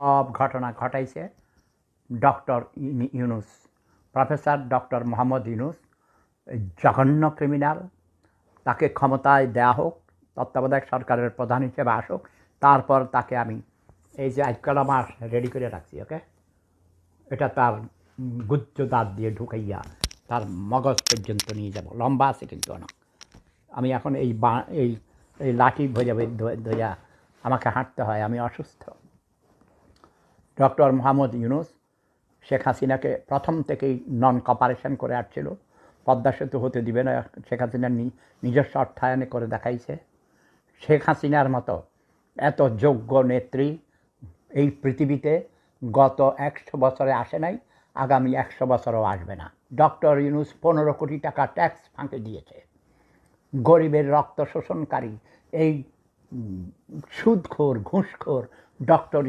সব ঘটনা ঘটাইছে doctor Yunus, professor doctor Mohammad Yunus জঘন্য ক্রিমিনাল, তাকে ক্ষমতায় দেয়া হোক, তত্ত্বাবধায়ক সরকারের প্রধান হিসেবে আসুক, তারপর তাকে আমি এই যে আজকাল আমার রেডি করে রাখছি ওকে এটা তার গুজ্জ দাঁত দিয়ে ঢুকাইয়া তার মগজ পর্যন্ত নিয়ে যাব, লম্বা আছে কিন্তু অনেক। আমি এখন এই বা, এই লাঠি ভোজা ধোয়া আমাকে হাঁটতে হয়, আমি অসুস্থ। ডক্টর মোহাম্মদ ইউনুস, শেখ হাসিনাকে প্রথম থেকেই নন কপারেশন করে আসছিল। পদ্মা সেতু হতে দিবে না, শেখ হাসিনার নিজস্ব অর্থায়নে করে দেখাইছে। শেখ হাসিনার মতো এত যোগ্য নেত্রী এই পৃথিবীতে গত একশো বছরে আসে নাই, আগামী একশো বছরও আসবে না। ডক্টর ইউনুস পনেরো কোটি টাকা ট্যাক্স ফাঁকে দিয়েছে। গরিবের রক্ত শোষণকারী এই সুদখোর, ঘুষখোর ডক্টর